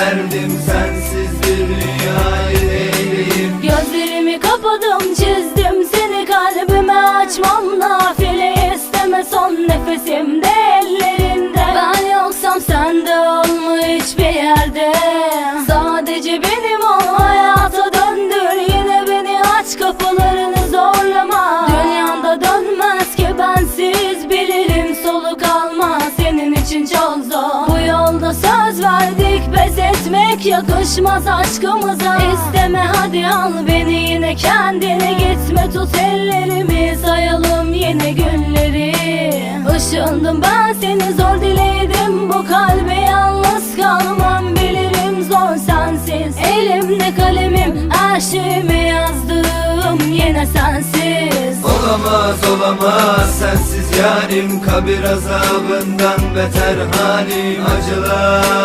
Derdim sensiz bir dünyayı eyleyim Gözlerimi kapadım çizdim seni kalbime. Açmam nafile isteme son nefesimde ellerinde Ben yoksam sen de olma hiçbir yerde söz verdik pes etmek yakışmaz aşkımıza. İsteme hadi al beni yine kendine. Gitme tut ellerimi sayalım yine günleri. Işındım ben seni zor diledim. Bu kalbe yalnız kalmam bilirim zor sensiz. Elimde kalemim her şeyimi yazdım yine sensiz Olamaz olamaz sensiz yarim Kabir azabından beter halim Acılar